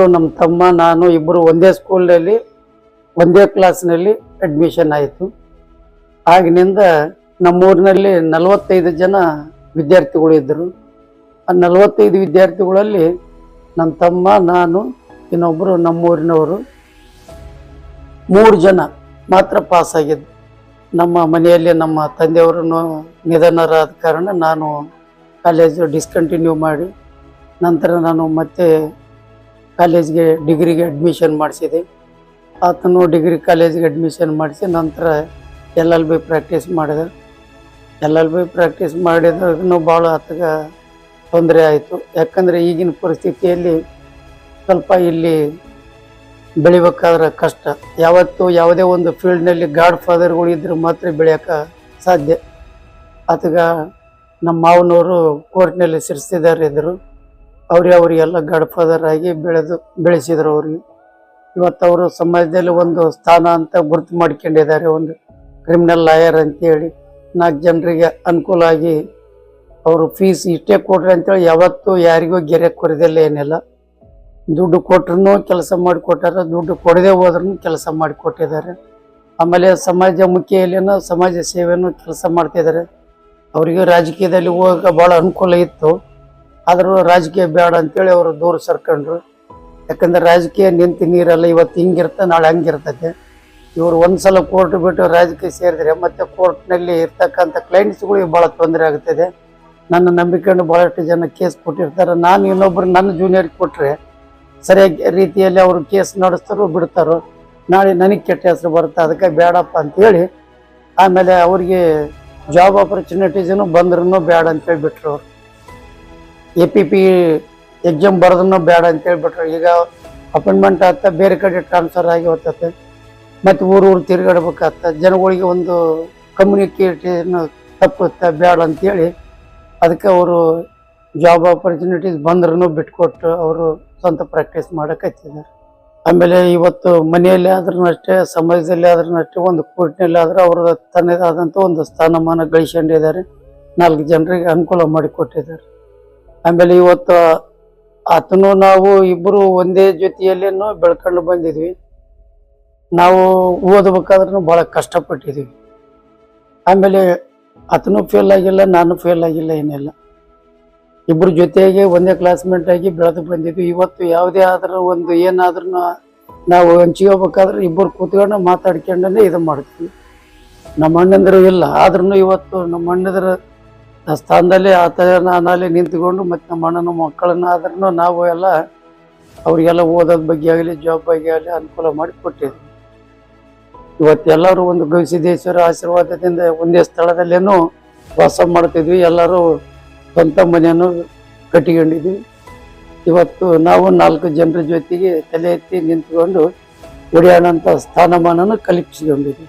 ಇಬ್ಬರು ನಮ್ಮ ತಮ್ಮ, ನಾನು ಇಬ್ಬರು ಒಂದೇ ಸ್ಕೂಲ್ನಲ್ಲಿ ಒಂದೇ ಕ್ಲಾಸ್ನಲ್ಲಿ ಅಡ್ಮಿಷನ್ ಆಯಿತು. ಆಗಿನಿಂದ ನಮ್ಮೂರಿನಲ್ಲಿ ನಲವತ್ತೈದು ಜನ ವಿದ್ಯಾರ್ಥಿಗಳು ಇದ್ದರು. ಆ ನಲವತ್ತೈದು ವಿದ್ಯಾರ್ಥಿಗಳಲ್ಲಿ ನನ್ನ ತಮ್ಮ, ನಾನು ಇನ್ನೊಬ್ಬರು ನಮ್ಮೂರಿನವರು ಮೂರು ಜನ ಮಾತ್ರ ಪಾಸ್ ಆಗಿದ್ದು. ನಮ್ಮ ಮನೆಯಲ್ಲಿ ನಮ್ಮ ತಂದೆಯವರು ನಿಧನರಾದ ಕಾರಣ ನಾನು ಕಾಲೇಜು ಡಿಸ್ಕಂಟಿನ್ಯೂ ಮಾಡಿ, ನಂತರ ನಾನು ಮತ್ತೆ ಕಾಲೇಜ್ಗೆ ಡಿಗ್ರಿಗೆ ಅಡ್ಮಿಷನ್ ಮಾಡಿಸಿದೆ. ಆತನು ಡಿಗ್ರಿ ಕಾಲೇಜ್ಗೆ ಅಡ್ಮಿಷನ್ ಮಾಡಿಸಿ ನಂತರ ಎಲ್ ಎಲ್ ಬಿ ಪ್ರಾಕ್ಟೀಸ್ ಮಾಡಿದೆ. ಎಲ್ ಎಲ್ ಬಿ ಪ್ರಾಕ್ಟೀಸ್ ಮಾಡಿದಾಗೂ ಭಾಳ ಆತಗ ತೊಂದರೆ ಆಯಿತು. ಯಾಕಂದರೆ ಈಗಿನ ಪರಿಸ್ಥಿತಿಯಲ್ಲಿ ಸ್ವಲ್ಪ ಇಲ್ಲಿ ಬೆಳಿಬೇಕಾದ್ರೆ ಕಷ್ಟ. ಯಾವತ್ತು ಯಾವುದೇ ಒಂದು ಫೀಲ್ಡ್ನಲ್ಲಿ ಗಾಡ್ ಫಾದರ್ಗಳು ಇದ್ರೆ ಮಾತ್ರ ಬೆಳೆಯೋಕೆ ಸಾಧ್ಯ. ಆತಗ ನಮ್ಮ ಮಾವನವರು ಕೋರ್ಟ್ನಲ್ಲಿ ಸಿರಿಸಿದಾರೆ ಇದ್ದರು ಅವ್ರಿಗೆ ಅವರಿಗೆಲ್ಲ ಗಾಡ್ ಫಾದರ್ ಆಗಿ ಬೆಳೆದು ಬೆಳೆಸಿದರು ಅವ್ರಿಗೆ ಇವತ್ತು ಅವರು ಸಮಾಜದಲ್ಲಿ ಒಂದು ಸ್ಥಾನ ಅಂತ ಗುರುತು ಮಾಡ್ಕೊಂಡಿದ್ದಾರೆ, ಒಂದು ಕ್ರಿಮಿನಲ್ ಲಾಯರ್ ಅಂತೇಳಿ. ನಾಲ್ಕು ಜನರಿಗೆ ಅನುಕೂಲ ಆಗಿ ಅವರು ಫೀಸ್ ಇಷ್ಟೇ ಕೊಡ್ರಿ ಅಂತೇಳಿ ಯಾವತ್ತೂ ಯಾರಿಗೂ ಗೆರೆ ಕೊರದಿಲ್ಲ ಏನಿಲ್ಲ. ದುಡ್ಡು ಕೊಟ್ರು ಕೆಲಸ ಮಾಡಿಕೊಟ್ಟಾರ, ದುಡ್ಡು ಕೊಡದೆ ಹೋದ್ರೂ ಕೆಲಸ ಮಾಡಿಕೊಟ್ಟಿದ್ದಾರೆ. ಆಮೇಲೆ ಸಮಾಜ ಮುಖಿಯಲ್ಲಿನೂ ಸಮಾಜ ಸೇವೆಯೂ ಕೆಲಸ ಮಾಡ್ತಿದ್ದಾರೆ. ಅವರಿಗೆ ರಾಜಕೀಯದಲ್ಲಿ ಹೋಗೋಕೆ ಭಾಳ ಅನುಕೂಲ ಇತ್ತು. ಆದರೂ ರಾಜಕೀಯ ಬೇಡ ಅಂತೇಳಿ ಅವರು ದೂರ ಸರ್ಕೊಂಡ್ರು. ಯಾಕಂದ್ರೆ ರಾಜಕೀಯ ನಿಂತು ನೀರಲ್ಲ, ಇವತ್ತು ಹಿಂಗಿರ್ತ, ನಾಳೆ ಹಂಗಿರ್ತೈತೆ. ಇವರು ಒಂದ್ಸಲ ಕೋರ್ಟ್ ಬಿಟ್ಟು ರಾಜಕೀಯ ಸೇರಿದ್ರೆ ಮತ್ತೆ ಕೋರ್ಟ್ನಲ್ಲಿ ಇರ್ತಕ್ಕಂಥ ಕ್ಲೈಂಟ್ಸ್ಗಳಿಗೆ ಭಾಳ ತೊಂದರೆ ಆಗ್ತದೆ. ನನ್ನ ನಂಬಿಕೊಂಡು ಭಾಳಷ್ಟು ಜನ ಕೇಸ್ ಕೊಟ್ಟಿರ್ತಾರೆ. ನಾನು ಇನ್ನೊಬ್ರು ನನ್ನ ಜೂನಿಯರ್ಗೆ ಕೊಟ್ಟರೆ ಸರಿಯಾಗಿ ರೀತಿಯಲ್ಲಿ ಅವರು ಕೇಸ್ ನಡೆಸ್ತಾರೋ ಬಿಡ್ತಾರೋ, ನಾಳೆ ನನಗೆ ಕೆಟ್ಟ ಹೆಸರು ಬರುತ್ತೆ, ಅದಕ್ಕೆ ಬೇಡಪ್ಪ ಅಂತೇಳಿ ಆಮೇಲೆ ಅವ್ರಿಗೆ ಜಾಬ್ ಆಪರ್ಚುನಿಟೀಸೂ ಬಂದ್ರೂ ಬೇಡ ಅಂತೇಳಿ ಬಿಟ್ಟರು ಅವ್ರು. ಎ ಪಿ ಪಿ ಎಕ್ಸಾಮ್ ಬರೋದನ್ನು ಬೇಡ ಅಂತೇಳಿ ಬಿಟ್ರು ಈಗ ಅಪಾಯಿಂಟ್ಮೆಂಟ್ ಆಗ್ತಾ ಬೇರೆ ಕಡೆ ಟ್ರಾನ್ಸ್ಫರ್ ಆಗಿ ಹೋಗ್ತತೆ ಮತ್ತು ಊರು ಊರು ತಿರುಗಾಡ್ಬೇಕಾಗ್ತದೆ ಜನಗಳಿಗೆ ಒಂದು ಕಮ್ಯುನಿಕೇಟಿನ ತಪ್ಪುತ್ತೆ, ಬೇಡ ಅಂತೇಳಿ. ಅದಕ್ಕೆ ಅವರು ಜಾಬ್ ಆಪರ್ಚುನಿಟೀಸ್ ಬಂದ್ರೂ ಬಿಟ್ಕೊಟ್ಟು ಅವರು ಸ್ವಂತ ಪ್ರಾಕ್ಟೀಸ್ ಮಾಡಕತ್ತಿದ್ದಾರೆ. ಆಮೇಲೆ ಇವತ್ತು ಮನೆಯಲ್ಲಿ ಆದ್ರೂ ಅಷ್ಟೇ, ಸಮಾಜದಲ್ಲಿ ಆದ್ರೂ ಅಷ್ಟೇ, ಒಂದು ಕೋರ್ಟ್ನಲ್ಲಿ ಆದರೂ ಅವರ ತನ್ನದಾದಂಥ ಒಂದು ಸ್ಥಾನಮಾನ ಗಳಿಸ್ಕೊಂಡಿದ್ದಾರೆ. ನಾಲ್ಕು ಜನರಿಗೆ ಅನುಕೂಲ ಮಾಡಿಕೊಟ್ಟಿದ್ದಾರೆ. ಆಮೇಲೆ ಇವತ್ತು ಆತನು ನಾವು ಇಬ್ಬರು ಒಂದೇ ಜೊತೆಯಲ್ಲೇನು ಬೆಳ್ಕೊಂಡು ಬಂದಿದ್ವಿ. ನಾವು ಓದ್ಬೇಕಾದ್ರೂ ಭಾಳ ಕಷ್ಟಪಟ್ಟಿದ್ದೀವಿ. ಆಮೇಲೆ ಆತನೂ ಫೇಲ್ ಆಗಿಲ್ಲ, ನಾನು ಫೇಲ್ ಆಗಿಲ್ಲ, ಏನಿಲ್ಲ. ಇಬ್ಬರು ಜೊತೆಗೆ ಒಂದೇ ಕ್ಲಾಸ್ಮೇಟ್ ಆಗಿ ಬೆಳೆದು ಬಂದಿದ್ವಿ. ಇವತ್ತು ಯಾವುದೇ ಆದ್ರೂ ಒಂದು ಏನಾದ್ರೂ ನಾವು ಹಂಚ್ಕೋಬೇಕಾದ್ರೆ ಇಬ್ಬರು ಕೂತ್ಕೊಂಡು ಮಾತಾಡ್ಕೊಂಡೇ ಇದು ಮಾಡ್ತೀವಿ. ನಮ್ಮ ಅಣ್ಣಂದರು ಇಲ್ಲ ಆದ್ರೂ ಇವತ್ತು ನಮ್ಮ ಅಣ್ಣದ್ರ ಸ್ಥಾನದಲ್ಲಿ ಆತ ನಾನಲ್ಲಿ ನಿಂತ್ಕೊಂಡು ಮತ್ತು ನಮ್ಮ ಅಣ್ಣನ ಮಕ್ಕಳನ್ನ ಆದ್ರೂ ನಾವು ಎಲ್ಲ ಅವರಿಗೆಲ್ಲ ಓದೋದ್ ಬಗ್ಗೆ ಆಗಲಿ ಜಾಬ್ ಬಗ್ಗೆ ಆಗಲಿ ಅನುಕೂಲ ಮಾಡಿ ಕೊಟ್ಟಿದ್ವಿ. ಇವತ್ತೆಲ್ಲರೂ ಒಂದು ಗವಿಸಿದ್ದೇಶ್ವರ ಆಶೀರ್ವಾದದಿಂದ ಒಂದೇ ಸ್ಥಳದಲ್ಲೇನು ವಾಸ ಮಾಡ್ತಿದ್ವಿ. ಎಲ್ಲರೂ ಸ್ವಂತ ಮನೆಯನ್ನು ಕಟ್ಟಿಕೊಂಡಿದ್ವಿ. ಇವತ್ತು ನಾವು ನಾಲ್ಕು ಜನರ ಜೊತೆಗೆ ತಲೆ ಎತ್ತಿ ನಿಂತ್ಕೊಂಡು ಒಡೆಯೋಣಂಥ ಸ್ಥಾನಮಾನನ ಕಲ್ಪಿಸಿಕೊಂಡಿದ್ವಿ.